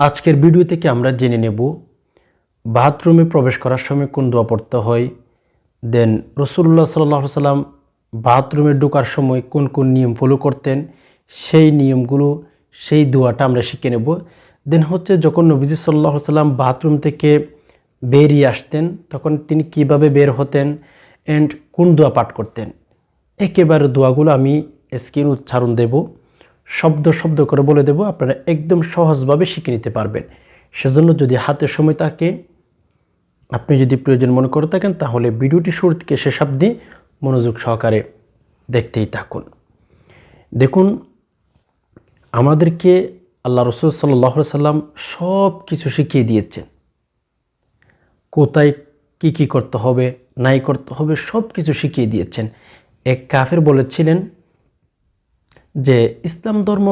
আজকের ভিডিও থেকে আমরা জেনে নেব, বাথরুমে প্রবেশ করার সময় কোন দোয়া পড়তে হয়? দেন রসুল্লাহ সাল্লাহ সাল্লাম বাথরুমে ঢোকার সময় কোন কোন নিয়ম ফলো করতেন? সেই নিয়মগুলো, সেই দোয়াটা আমরা শিখে নেব। দেন হচ্ছে যখন নবীজি সাল্লাহ সাল্লাম বাথরুম থেকে বেরিয়ে আসতেন, তখন তিনি কীভাবে বের হতেন অ্যান্ড কোন দোয়া পাঠ করতেন? একেবারে দোয়াগুলো আমি স্ক্রিন উচ্চারণ দেব। শব্দ শব্দ করে বলে দেব, আপনারা একদম সহজভাবে শিখে নিতে পারবেন। সেজন্য যদি হাতে সময় থাকে, আপনি যদি প্রয়োজন মনে করে থাকেন, তাহলে ভিডিওটি শুরু থেকে শেষ অবধি মনোযোগ সহকারে দেখতেই থাকুন। দেখুন, আমাদেরকে আল্লাহ রসুল সাল্লাহ সাল্লাম সব কিছু শিখিয়ে দিয়েছেন। কোথায় কি কি করতে হবে, নাই করতে হবে সব কিছু শিখিয়ে দিয়েছেন। এক কাফের বলেছিলেন যে ইসলাম ধর্ম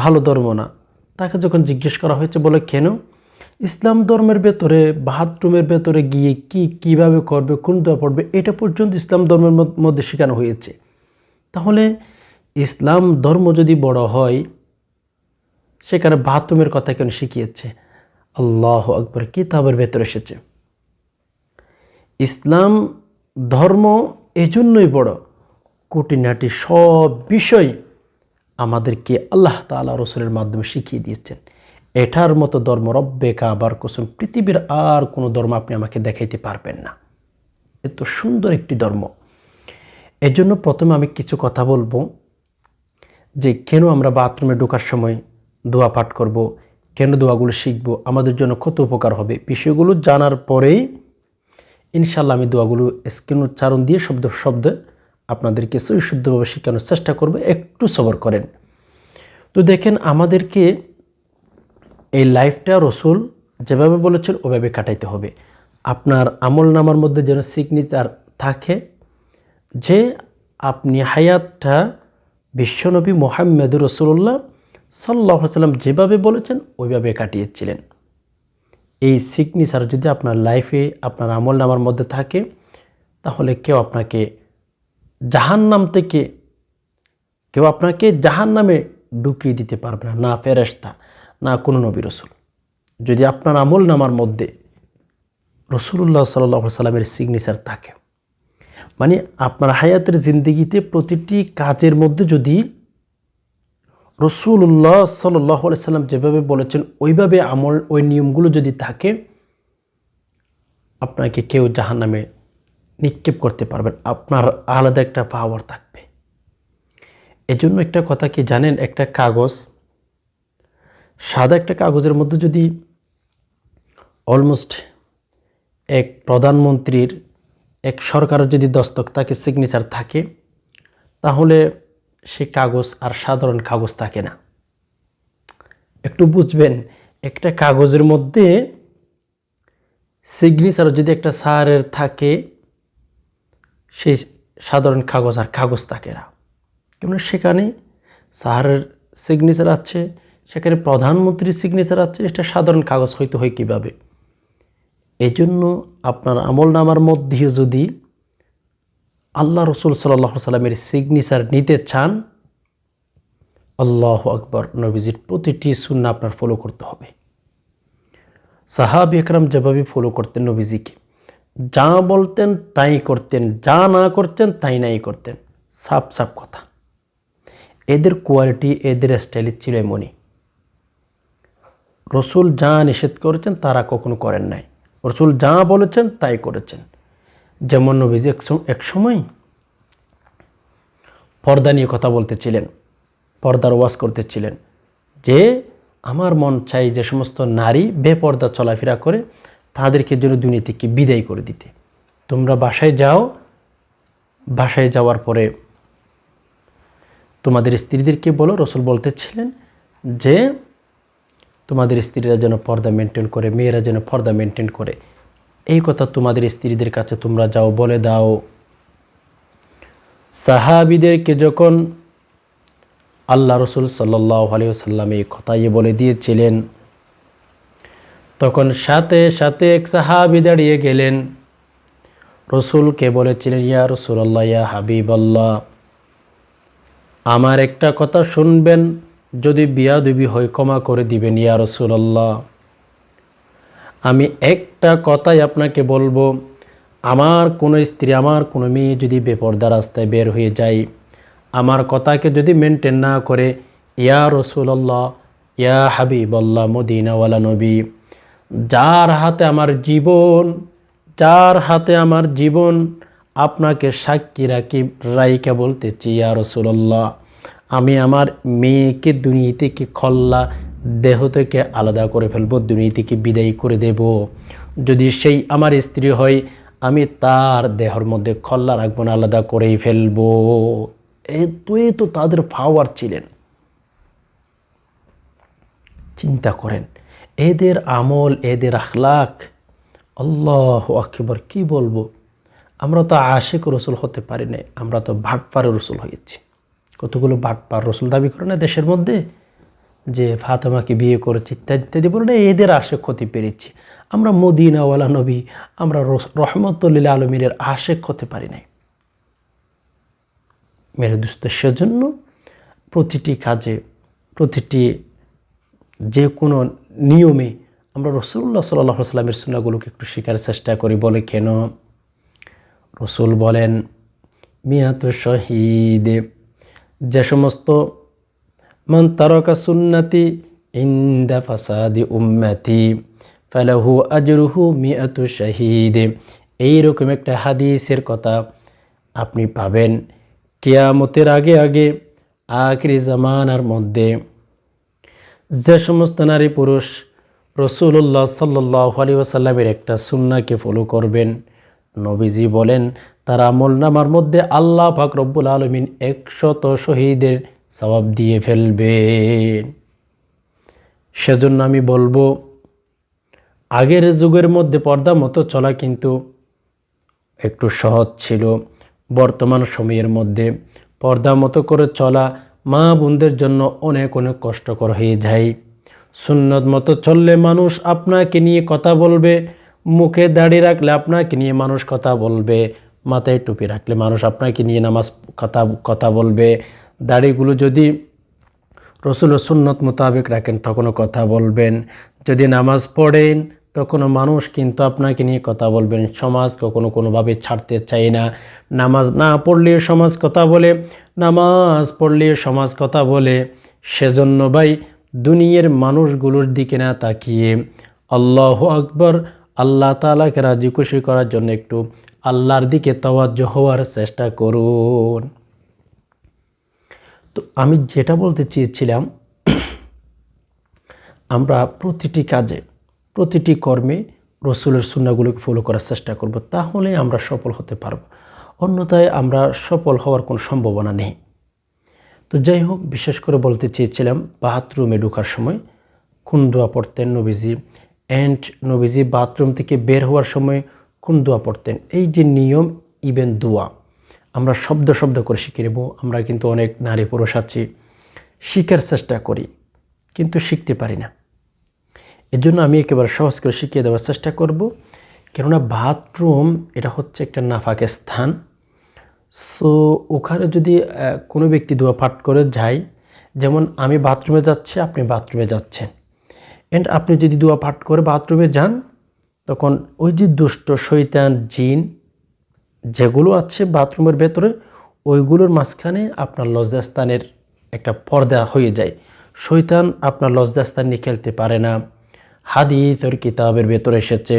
ভালো ধর্ম না, তাকে যখন জিজ্ঞেস করা হয়েছে বলে কেন? ইসলাম ধর্মের ভেতরে, বাথরুমের ভেতরে গিয়ে কি কীভাবে করবে, কোন দোয়া পড়বে, এটা পর্যন্ত ইসলাম ধর্মের মধ্যে শেখানো হয়েছে। তাহলে ইসলাম ধর্ম যদি বড় হয়, সেখানে বাথরুমের কথা কেন শিখিয়েছে? আল্লাহ আকবর, কিতাবের ভেতরে এসেছে। ইসলাম ধর্ম এজন্যই বড়, কুটিনাটি সব বিষয় আমাদেরকে আল্লাহ তাআলা রসুলের মাধ্যমে শিখিয়ে দিয়েছেন। এটার মতো ধর্ম রব্বে কাবার কসম, পৃথিবীর আর কোনো ধর্ম আপনি আমাকে দেখাইতে পারবেন না। এত সুন্দর একটি ধর্ম। এজন্য প্রথমে আমি কিছু কথা বলব যে, কেন আমরা বাথরুমে ঢোকার সময় দোয়া পাঠ করব, কেন দোয়াগুলো শিখব, আমাদের জন্য কত উপকার হবে, বিষয়গুলো জানার পরেই ইনশাল্লাহ আমি দোয়াগুলো স্ক্রিন উচ্চারণ দিয়ে শব্দ, শব্দে আপনাদেরকে শুদ্ধভাবে শেখানোর চেষ্টা করব, একটু সবর করেন। তো দেখেন, আমাদেরকে এই লাইফটা রসুল যেভাবে বলেছেন, ওভাবে কাটাইতে হবে। আপনার আমল নামার মধ্যে যেন সিগনেচার থাকে, যে আপনি হায়াতটা বিশ্বনবী মোহাম্মদুর রসুল্লাহ সাল্লাহ সাল্লাম যেভাবে বলেছেন, ওইভাবে কাটিয়েছিলেন। এই সিগনেচার যদি আপনার লাইফে আপনার আমল নামার মধ্যে থাকে, তাহলে কেউ আপনাকে জাহান্নাম থেকে কেউ আপনাকে জাহান নামে ঢুকিয়ে দিতে পারবে না না ফেরেস্তা না কোনো নবী রসুল। যদি আপনার আমল নামার মধ্যে রসুল্লাহ সাল্লাহ সাল্লামের সিগনেচার থাকে মানে আপনার হায়াতের জিন্দগিতে প্রতিটি কাজের মধ্যে যদি রসুল্লাহ সাল্লাহ সাল্লাম যেভাবে বলেছেন, ওইভাবে আমল, ওই নিয়মগুলো যদি থাকে, আপনাকে কেউ জাহান নামে নিক্ষেপ করতে পারবেন। আপনার আলাদা একটা পাওয়ার থাকবে। এজন্য একটা কথা কি জানেন? একটা কাগজ, সাদা একটা কাগজের মধ্যে যদি অলমোস্ট এক প্রধানমন্ত্রীর, এক সরকারের যদি দস্তক থাকে সিগনেচার থাকে, তাহলে সে কাগজ আর সাধারণ কাগজ থাকে না। একটু বুঝবেন, একটা কাগজের মধ্যে সিগনেচার যদি একটা সারের থাকে সেই সাধারণ কাগজ আর কাগজ থাকে না। কেন সেখানে স্যারের সিগনেচার আছে, সেখানে প্রধানমন্ত্রীর সিগনেচার আছে, এটা সাধারণ কাগজ হইতে হয় কীভাবে? এই জন্য আপনার আমল নামার মধ্যেও যদি আল্লাহ রসুল সাল্লাহ সাল্লামের সিগনেচার নিতে চান, আল্লাহ আকবর, নবীজির প্রতিটি শূন্য আপনার ফলো করতে হবে। সাহাব একরাম যেভাবে ফলো করতেন নবীজিকে। যা বলতেন তাই করতেন, যা না করতেন তাই নাই করতেন। সাপ সাপ কথা। এদের কোয়ালিটি এদের স্টাইলে ছিল এমনই। রসুল যা নিষেধ করেছেন তারা কখনো করেন নাই। রসুল যা বলেছেন তাই করেছেন। যেমন নবীজি এক সময় পর্দা নিয়ে কথা বলতেছিলেন, পর্দার ওয়াজ করতেছিলেন যে, আমার মন চাই যে সমস্ত নারী বেপর্দা চলাফেরা করে তাদেরকে যেন দুনিয়া থেকে বিদায় করে দিতে। তোমরা বাসায় যাও, বাসায় যাওয়ার পরে তোমাদের স্ত্রীদেরকে বলো, রসুল বলতেছিলেন যে, তোমাদের স্ত্রীরা যেন পর্দা মেনটেন করে, মেয়েরা যেন পর্দা মেনটেন করে। এই কথা তোমাদের স্ত্রীদের কাছে তোমরা যাও, বলে দাও। সাহাবিদেরকে যখন আল্লাহ রসুল সাল্লাহ আলিয়াল্লাম এই কথাই বলে দিয়েছিলেন তখন সাথে সাথে এক সাহাবি দাঁড়িয়ে গেলেন। রসুলকে বলেছিলেন, ইয়া রসুল্লাহ ইয়া হাবিব আল্লাহ আমার একটা কথা শুনবেন, যদি বিয়া দুবি হয় ক্ষমা করে দিবেন, ইয়া রসুল্লাহ আমি একটা কথাই আপনাকে বলব, আমার কোনো স্ত্রী, আমার কোনো মেয়ে যদি বেপর্দা রাস্তায় বের হয়ে যায়, আমার কথাকে যদি মেনটেন না করে, ইয়া রসুল্লাহ ইয়া হাবিবল্লাহ, মদিনাওয়ালা নবী যার হাতে আমার জীবন, যার হাতে আমার জীবন, আপনাকে সাক্ষী রাখি রাইকা বলতেছি, ইয়া রসুল্লাহ আমি আমার মেয়েকে দুনিয়া থেকে খল্লা দেহ থেকে আলাদা করে ফেলব, দুনিয়া থেকে বিদায় করে দেব। যদি সেই আমার স্ত্রী হয়, আমি তার দেহর মধ্যে খল্লা রাখব না, আলাদা করেই ফেলব। এতই তো তাদের পাওয়ার ছিলেন। চিন্তা করেন। এদের আমল, এদের আখলাক, আল্লাহ আকবর, কি বলব? আমরা তো আশেক রসুল হতে পারি না আমরা তো ভাটপাড়ের রসুল হয়েছি। কতগুলো ভাটপার রসুল দাবি করে না দেশের মধ্যে? যে ফাতেমাকে বিয়ে করেছি ইত্যাদি ইত্যাদি বলে না, এদের আশেক হতে পেরেছি। আমরা মদিনাওয়ালা নবী, আমরা রহমতুল্লিল আলমিনের আশেক হতে পারি নাই। মেরে দুস্ত সেজন্য প্রতিটি কাজে, প্রতিটি যে কোনো নিয়মে আমরা রসুল্লাহ সাল্লাহ সাল্লামের সুনাগুলোকে একটু শেখার চেষ্টা করি, বলে কেন? রসুল বলেন, মিয়াত শহীদে, যে সমস্ত মান তারকা সুন্নাতি ইন্দা ফাসাদি উম্মাতি, ফালাহু আজরুহু মিয়াতু শাহিদে। এইরকম একটা হাদিসের কথা আপনি পাবেন কেয়ামতের আগে আগে, আখরি জামানার মধ্যে। যে সমস্ত নারী পুরুষ রসুল্লাহ সাল্লাহ আলী ওসাল্লামের একটা সুন্নাকে ফলো করবেন, নবীজি বলেন, তার আমল নামার মধ্যে আল্লাহ পাক রব্বুল আলমিন একশত শহীদের সবাব দিয়ে ফেলবেন। সেজন্য আমি বলব, আগের যুগের মধ্যে পর্দা মতো চলা কিন্তু একটু সহজ ছিল। বর্তমান সময়ের মধ্যে পর্দা মতো করে চলা মা বোনদের জন্য অনেক অনেক কষ্টকর হয়ে যায়। সুন্নত মতো চললে মানুষ আপনাকে নিয়ে কথা বলবে, মুখে দাড়ি রাখলে আপনাকে নিয়ে মানুষ কথা বলবে, মাথায় টুপি রাখলে মানুষ আপনাকে নিয়ে নামাজ কথা কথা বলবে। দাড়িগুলো যদি রসুল সুন্নত মোতাবেক রাখেন, তখনও কথা বলবেন। যদি নামাজ পড়েন তখনও মানুষ কিন্তু আপনাকে নিয়ে কথা বলবেন, সমাজ কখনো কোনোভাবে ছাড়তে চায় না। নামাজ না পড়লে সমাজ কথা বলে, নামাজ পড়লে সমাজ কথা বলে। সেজন্য ভাই, দুনিয়ার মানুষগুলোর দিকে না তাকিয়ে আল্লাহ আকবর, আল্লাহ তালাকে রাজি খুশি করার জন্য একটু আল্লাহর দিকে তওয়াজ্জ হওয়ার চেষ্টা করুন। তো আমি যেটা বলতে চেয়েছিলাম, আমরা প্রতিটি কাজে প্রতিটি কর্মে রসুলের সুন্নাগুলোকে ফলো করার চেষ্টা করব, তাহলে আমরা সফল হতে পারব। অন্যথায় আমরা সফল হওয়ার কোনো সম্ভাবনা নেই। তো যাই হোক, বিশেষ করে বলতে চেয়েছিলাম, বাথরুমে ঢোকার সময়, কোন দোয়া পড়তেন নবীজি অ্যান্ড নবীজি বাথরুম থেকে বের হওয়ার সময় কোন দোয়া পড়তেন? এই যে নিয়ম ইভেন দোয়া, আমরা শব্দ শব্দ করে শিখে নেব, আমরা কিন্তু অনেক নারী পুরুষ আছি, শিখার চেষ্টা করি, কিন্তু শিখতে পারি না। এজন্য আমি একেবারে সহজ করে শিখিয়ে দেওয়ার চেষ্টা করব। কেননা বাথরুম এটা হচ্ছে একটা নাফাকে স্থান। সো ওখানে যদি কোনো ব্যক্তি দোয়া পাঠ করে যায়, যেমন আমি বাথরুমে যাচ্ছি, আপনি বাথরুমে যাচ্ছেন। অ্যান্ড আপনি যদি দোয়া পাঠ করে বাথরুমে যান, তখন ওই যে দুষ্ট শৈতান জিন যেগুলো আছে বাথরুমের ভেতরে, ওইগুলোর মাঝখানে আপনার লজ্জাস্থানের একটা পর্দা হয়ে যায়। শৈতান আপনার লজ্জাস্থান নিয়ে খেলতে পারে না। হাদিস ওর কিতাবের ভেতরে এসেছে,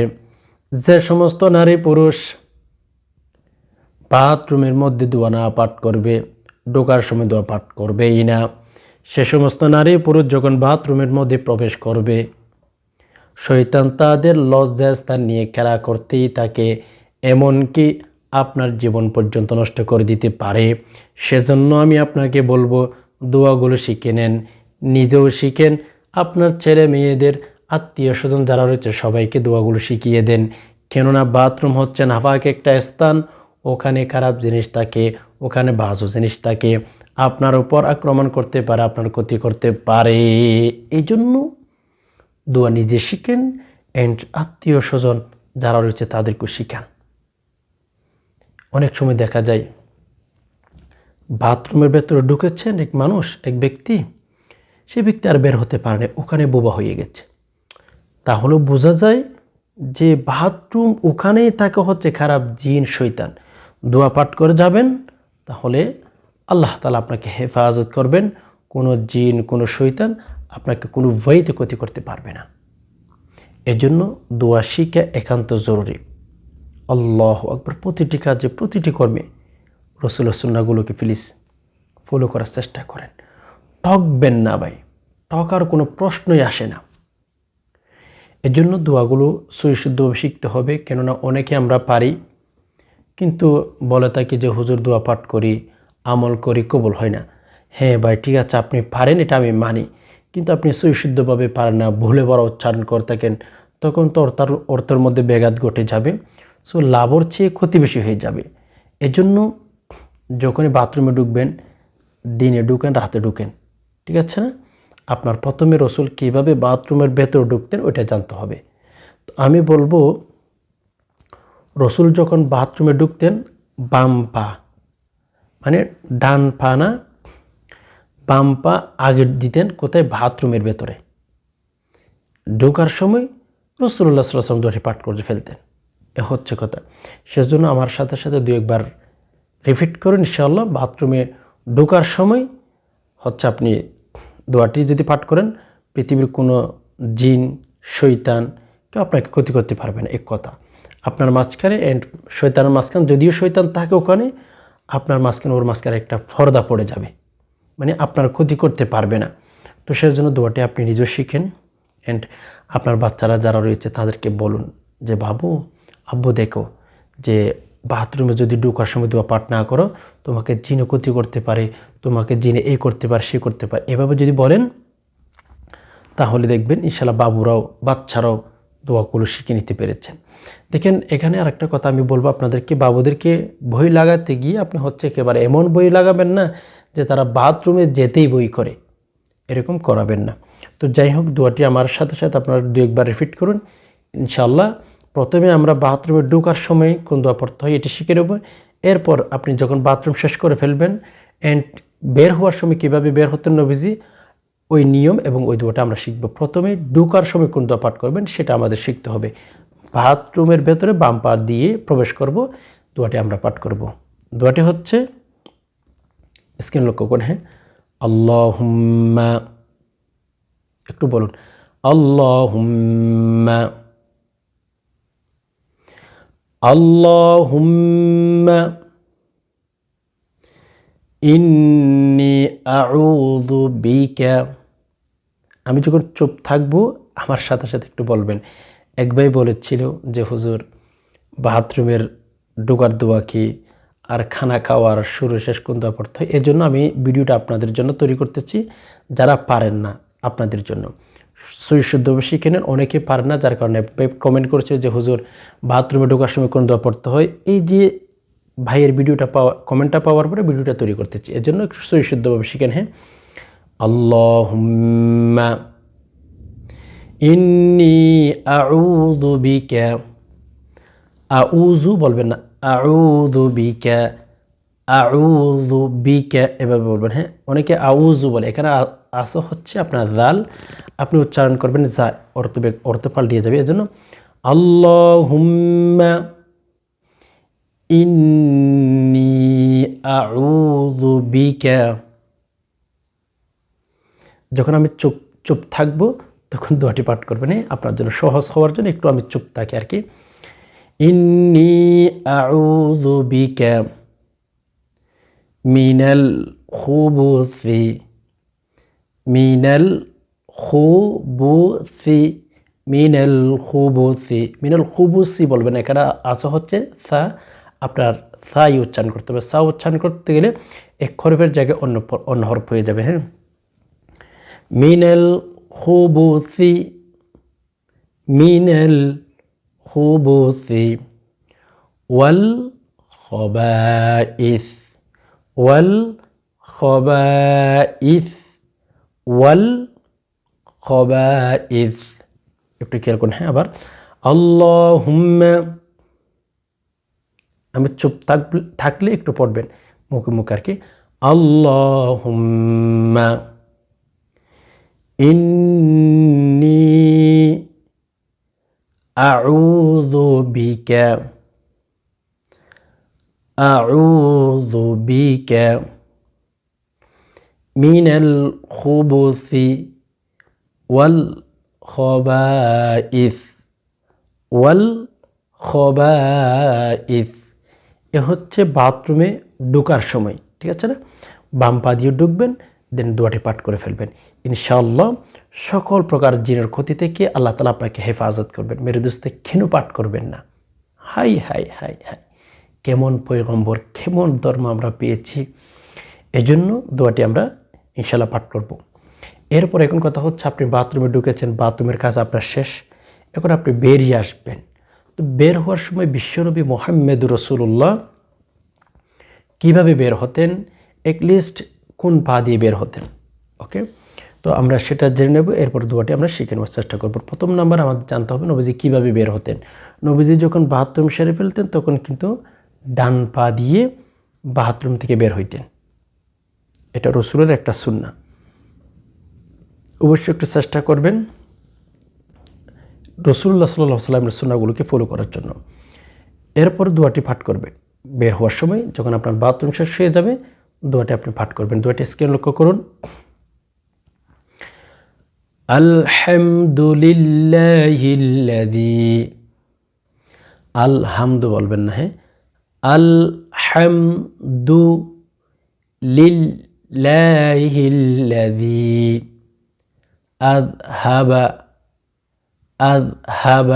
যে সমস্ত নারী পুরুষ বাথরুমের মধ্যে দোয়া না পাঠ করবে, ঢোকার সময় দোয়া পাঠ করবেই না। সে সমস্ত নারী পুরুষ যখন বাথরুমের মধ্যে প্রবেশ করবে শৈতান তাদের লজ্জাস্থান নিয়ে খেলা করতেই তাকে এমনকি আপনার জীবন পর্যন্ত নষ্ট করে দিতে পারে। সেজন্য আমি আপনাকে বলব, দোয়াগুলো শিখে নেন। নিজেও শিখেন, আপনার ছেলে মেয়েদের আত্মীয় স্বজন যারা রয়েছে, সবাইকে দোয়াগুলো শিখিয়ে দেন। কেননা বাথরুম হচ্ছে নাফাক একটা স্থান, ওখানে খারাপ জিনিস থাকে, ওখানে বাজু জিনিস থাকে। আপনার উপর আক্রমণ করতে পারে, আপনার ক্ষতি করতে পারে। এই জন্য দোয়া নিজে শিখেন অ্যান্ড আত্মীয় স্বজন যারা রয়েছে তাদেরকে শিখান। অনেক সময় দেখা যায়, বাথরুমের ভেতরে ঢুকেছেন এক মানুষ, এক ব্যক্তি, সে ব্যক্তি আর বের হতে পারে ওখানে বোবা হয়ে গেছে। তাহলে বোঝা যায় যে বাথরুম ওখানেই তাকে হচ্ছে খারাপ জিন শৈতান দোয়া পাঠ করে যাবেন, তাহলে আল্লাহ তালা আপনাকে হেফাজত করবেন। কোনো জিন, কোনো শৈতান আপনাকে কোনো ভয়তে ক্ষতি করতে পারবে না। এজন্য দোয়া শিখা একান্ত জরুরি। আল্লাহ আকবর, প্রতিটি কাজে প্রতিটি কর্মে রসুল সুন্নাগুলোকে প্লিজ ফলো করার চেষ্টা করেন। ঠকবেন না ভাই, ঠকার কোনো প্রশ্নই আসে না। এজন্য দোয়াগুলো সুশুদ্ধভাবে শিখতে হবে, কেননা অনেকে আমরা পারি, কিন্তু বলে থাকি যে, হুজুর, দোয়া পাঠ করি, আমল করি, কবল হয় না। হ্যাঁ ভাই, ঠিক আছে, আপনি পারেন, এটা আমি মানি। কিন্তু আপনি সুইশুদ্ধভাবে পারেন না, ভুলে বড় উচ্চারণ করে থাকেন, তখন তো তার অর্থের মধ্যে ব্যাঘাত ঘটে যাবে। সো, লাভর চেয়ে ক্ষতি বেশি হয়ে যাবে। এজন্য যখনই বাথরুমে ঢুকবেন, দিনে ঢুকেন, রাতে ঢুকেন, ঠিক আছে না? আপনার প্রথমে রসুল কীভাবে বাথরুমের ভেতর ঢুকতেন ওইটা জানতে হবে। আমি বলব, রসুল যখন বাথরুমে ঢুকতেন, বাম পা মানে ডান পা না, বাম পা আগে দিতেন কোথায়? বাথরুমের ভেতরে। ঢোকার সময় রসুল্লাহ সাল্লাম দোয়াটি পাঠ করে ফেলতেন। এ হচ্ছে কথা। সেজন্য আমার সাথে সাথে দু একবার রিপিট করুন, ইনশাআল্লাহ। বাথরুমে ঢোকার সময় হচ্ছে আপনি দোয়াটি যদি পাঠ করেন, পৃথিবীর কোনো জিন শৈতান কেউ আপনাকে ক্ষতি করতে পারবে না, এক কথা। আপনার মাঝখানে অ্যান্ড শৈতানের মাঝখানে, যদিও শৈতান থাকে ওখানে, আপনার মাঝখানে, ওর মাঝখানে একটা ফর্দা পড়ে যাবে। মানে আপনার ক্ষতি করতে পারবে না। তো সেই জন্য দোয়াটি আপনি নিজেও শিখেন অ্যান্ড আপনার বাচ্চারা যারা রয়েছে, তাদেরকে বলুন যে, বাবু, আব্বু, দেখো যে বাথরুমে যদি ঢোকার সময় দোয়া পাঠ না করো, তোমাকে জিনে ক্ষতি করতে পারে, তোমাকে জিনে এই করতে পারে, সে করতে পারে। এভাবে যদি বলেন, তাহলে দেখবেন ইনশাল্লাহ বাবুরাও, বাচ্চারাও দোয়াগুলো শিখে নিতে পেরেছেন দেখেন, এখানে আরেকটা কথা আমি বলব আপনাদেরকে, বাবুদেরকে বই লাগাতে গিয়ে আপনি হচ্ছে একেবারে এমন বই লাগাবেন না যে তারা বাথরুমে যেতেই বই করে, এরকম করাবেন না। তো যাই হোক, দোয়াটি আমার সাথে সাথে আপনারা দু একবার রিপিট করুন। ইনশাল্লাহ প্রথমে আমরা বাথরুমে ঢোকার সময় কোন দোয়া পড়তে হয় এটি শিখে নেব। এরপর আপনি যখন বাথরুম শেষ করে ফেলবেন অ্যান্ড বের হওয়ার সময় কীভাবে বের হতেন নবীজি, ওই নিয়ম এবং ওই দোয়াটা আমরা শিখব। প্রথমে ঢোকার সময় কোন দোয়া পাঠ করবেন সেটা আমাদের শিখতে হবে। বাথরুমের ভেতরে বাম পা দিয়ে প্রবেশ করব, দোয়াটি আমরা পাঠ করব। দোয়াটি হচ্ছে, স্ক্রিন লক্ষ্য করে হ্যাঁ। আল্লাহুম্মা, একটু বলুন। আল্লাহুম্মা আল্লাহুম্মা ইন্নি আউযু বিকা আমি যখন চুপ থাকব, আমার সাথে সাথে একটু বলবেন। এক ভাই বলেছিল যে, হুজুর, বাথরুমের ডোকার দোয়া কি? আর খানা খাওয়ার শুরু শেষ কোন দোয়া পড়তে হয়? এজন্য আমি ভিডিওটা আপনাদের জন্য তৈরি করতেছি, যারা পারেন না আপনাদের জন্য। সুশুদ্ধভাবে শিখে নেন, অনেকে পারে না, যার কারণে কমেন্ট করেছে যে, হুজুর বাথরুমে ঢোকার সময় কোন দোয়া পড়তে হয়? এই যে ভাইয়ের ভিডিওটা পাওয়া কমেন্টটা পাওয়ার পরে ভিডিওটা তৈরি করতেছি। এর জন্য একটু সুশুদ্ধভাবে শিখেন হ্যাঁ? আল্লাহ ইন্নি আউযু বিকা আউযু বলবেন না, আউযু বিকা আউযু বিকা, এভাবে বলবেন হ্যাঁ? অনেকে আউযু বলে, এখানে আসো হচ্ছে আপনার দাল আপনি উচ্চারণ করবেন যা অর্থ অর্থ পাল্টিয়ে যাবে। এজন্য আল্লাহুম্মা ইন্নি আউযু বিকা। যখন আমি চুপ চুপ থাকব, তখন দোয়াটি পাঠ করবেন। আপনার জন্য সহজ হওয়ার জন্য একটু আমি চুপ থাকি আর কি। ইন্নি আউযু বিকা মিনাল খুবুসি। মিনাল খুবুসি মিনাল খুবুসি মিনাল খুবুসি বলবেন এখানে আছে হচ্ছে সা, আপনার সাই উচ্চারণ করতে হবে। সা উচ্চারণ করতে গেলে এক হরফের জায়গায় অন্য অন্য হরফ হয়ে যাবে হ্যাঁ? মিনাল খুবুসি মিনাল খুবুসি, ওয়াল খবাইস ওয়াল খবাইস। ওয়াল খবাইদ একটু খেয়াল করুন হ্যাঁ আবার। আল্লাহ হুম্মা আমি চুপ থাকলে একটু পড়বেন, মুখে মুখ আর কি। আল্লাহ হুম্মা ইন্নি আউযু বিকা আউযু বিকা। من الخبث ওয়াল والخبائث ওয়াল এ হচ্ছে বাথরুমে ঢোকার সময়, ঠিক আছে না? বাম পা দিয়ে ঢুকবেন, দেন দুয়াটি পাঠ করে ফেলবেন। ইনশাআল্লাহ সকল প্রকার জিনের ক্ষতি থেকে আল্লাহ তালা আপনাকে হেফাজত করবেন। মেরুদোস্তে কেন পাঠ করবেন না? হাই হাই হাই হাই। কেমন পৈগম্বর কেমন ধর্ম আমরা পেয়েছি। এজন্য দোয়াটি আমরা ইনশাল্লাহ পাঠ করব। এরপর এখন কথা হচ্ছে আপনি বাথরুমে ঢুকেছেন, বাথরুমের কাজ আপনার শেষ। এখন আপনি বেরিয়ে আসবেন। তো বের হওয়ার সময় বিশ্বনবী মোহাম্মদুর রসুল্লাহ কীভাবে বের হতেন? একলিস্ট কোন পা দিয়ে বের হতেন। ওকে তো আমরা সেটা জেনে নেব, এরপর দোয়াটি আমরা শিখে নেওয়ার চেষ্টা করব। প্রথম নাম্বার আমাদের জানতে হবে নবীজি কীভাবে বের হতেন। নবীজি যখন বাথরুম সেরে ফেলতেন, তখন কিন্তু ডান পা দিয়ে বাথরুম থেকে বের হইতেন। এটা রসুলের একটা সুন্না অবশ্যই একটু চেষ্টা করবেন রসুল্লাহ সাল্লাহ সাল্লামের সুন্নাগুলোকে ফলো করার জন্য। এরপর দোয়াটি পাঠ করবেন। বের হওয়ার সময় যখন আপনার বাথরুম শেষ হয়ে যাবে, দোয়াটি আপনি পাঠ করবেন। দোয়াটি স্ক্রিন লক্ষ্য করুন। আলহামদুলিল্লাহিল্লাযী। আলহামদু বলবেন না হ্যাঁ? আলহামদু الله الذي أذهب أذهب.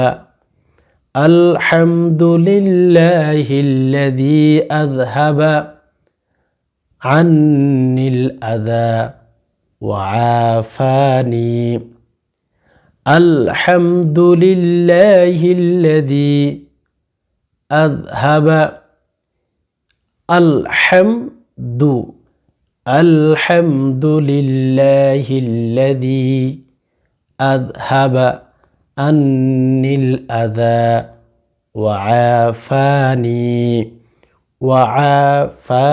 الحمد لله الذي أذهب عني الأذى وعافاني. الحمد لله الذي أذهب. الحمد الحمد لله الذي أذهب عني الأذى وعافاني وعافاني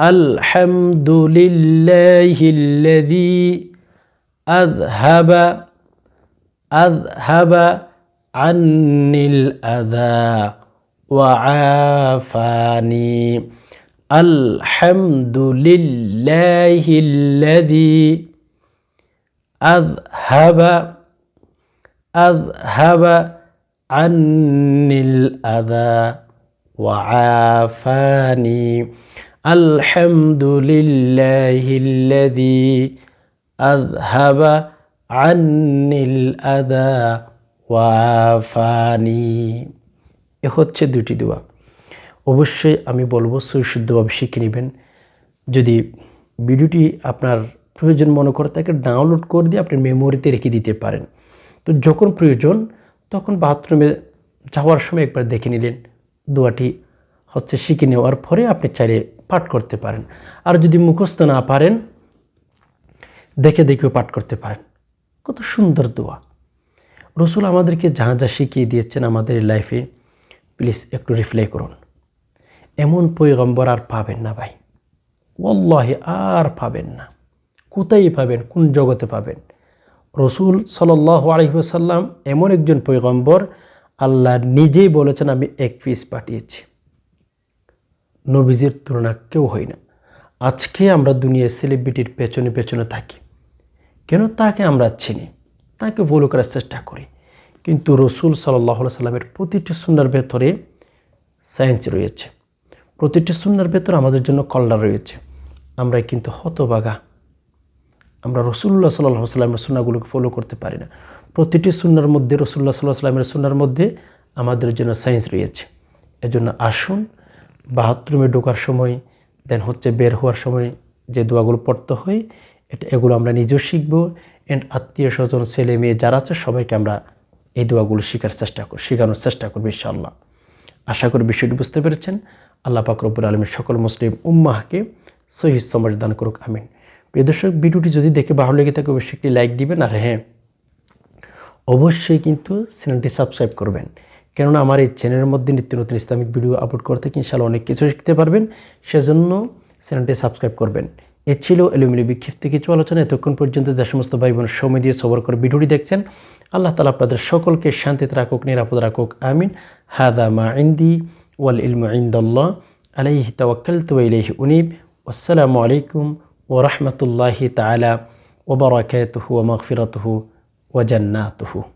الحمد لله الذي أذهب أذهب عني الأذى وعافاني الحمد لله الذي أذهب أذهب عني الأذى وعافاني الحمد لله الذي أذهب عني الأذى وعافاني এ হচ্ছে দুটি দোয়া অবশ্যই আমি বলব সুশুদ্ধভাবে শিখে নেবেন। যদি ভিডিওটি আপনার প্রয়োজন মনে করে তাকে ডাউনলোড করে দিয়ে আপনি মেমোরিতে রেখে দিতে পারেন। তো যখন প্রয়োজন, তখন বাথরুমে যাওয়ার সময় একবার দেখে নিলেন। দোয়াটি হচ্ছে শিখে নেওয়ার পরে আপনি চাইলে পাঠ করতে পারেন। আর যদি মুখস্থ না পারেন, দেখে দেখেও পাঠ করতে পারেন। কত সুন্দর দোয়া। রসুল আমাদেরকে যা যা শিখিয়ে দিয়েছেন আমাদের লাইফে প্লিজ একটু রিপ্লাই করুন। এমন পৈগম্বর আর পাবেন না ভাই। ওল্লাহে আর পাবেন না। কোথায় পাবেন? কোন জগতে পাবেন? রসুল সাল্লাহ আলহিহাসাল্লাম এমন একজন পৈগম্বর আল্লাহ নিজেই বলেছেন, আমি এক পিস পাঠিয়েছি। নবীজির তুলনা কেউ হয় না। আজকে আমরা দুনিয়ায় সেলিব্রিটির পেছনে পেছনে থাকি। কেন তাকে আমরা চিনি? তাকে ফলো করার চেষ্টা করি। কিন্তু রসুল সাল্লাহ সাল্লামের প্রতিটি সুন্দর ভেতরে সায়েন্স রয়েছে। প্রতিটি সুন্নার ভেতর আমাদের জন্য কল্লা রয়েছে। আমরা কিন্তু হতবাগা আমরা রসুল্লাহ সাল্লাহ সাল্লামের সুন্নাগুলোকে ফলো করতে পারি না। প্রতিটি সুন্নার মধ্যে রসুল্লাহ সাল্লাহ সাল্লামের সুন্নার মধ্যে আমাদের জন্য সায়েন্স রয়েছে। এজন্য আসুন, বাথরুমে ঢোকার সময় দেন হচ্ছে বের হওয়ার সময় যে দোয়াগুলো পড়তে হয়, এটা এগুলো আমরা নিজেও শিখব অ্যান্ড আত্মীয় স্বজন, ছেলে মেয়ে যারা আছে, সবাইকে আমরা এই দোয়াগুলো শেখার চেষ্টা কর শেখানোর চেষ্টা করব ইনশাআল্লাহ। আশা করি বিষয়টি বুঝতে পেরেছেন। আল্লাহ পাকরবুল আলমীর সকল মুসলিম উম্মাহকে সহি সমাজ দান করুক, আমিন। প্রিয় দর্শক, ভিডিওটি যদি দেখে ভালো লেগে থাকে, অবশ্যই একটি লাইক দিবেন। আর হ্যাঁ অবশ্যই কিন্তু চ্যানেলটি সাবস্ক্রাইব করবেন। কেননা আমার এই চ্যানেলের মধ্যে নিত্য নতুন ইসলামিক ভিডিও আপলোড করতে কিন্তু সাল অনেক কিছু শিখতে পারবেন। সেজন্য চ্যানেলটি সাবস্ক্রাইব করবেন। এ ছিল এলুমিলি বিক্ষিপ্ত কিছু আলোচনা। এতক্ষণ পর্যন্ত যে সমস্ত ভাই বোন সময় দিয়ে সবর করে ভিডিওটি দেখছেন, আল্লাহ তালা আপনাদের সকলকে শান্তিতে রাখুক, নিরাপদ রাখুক, আমিন। হাদা মা ইন্দি। والعلم عند الله. عليه توكلت وإليه أنيب. والسلام عليكم ورحمة الله تعالى وبركاته ومغفرته وجناته.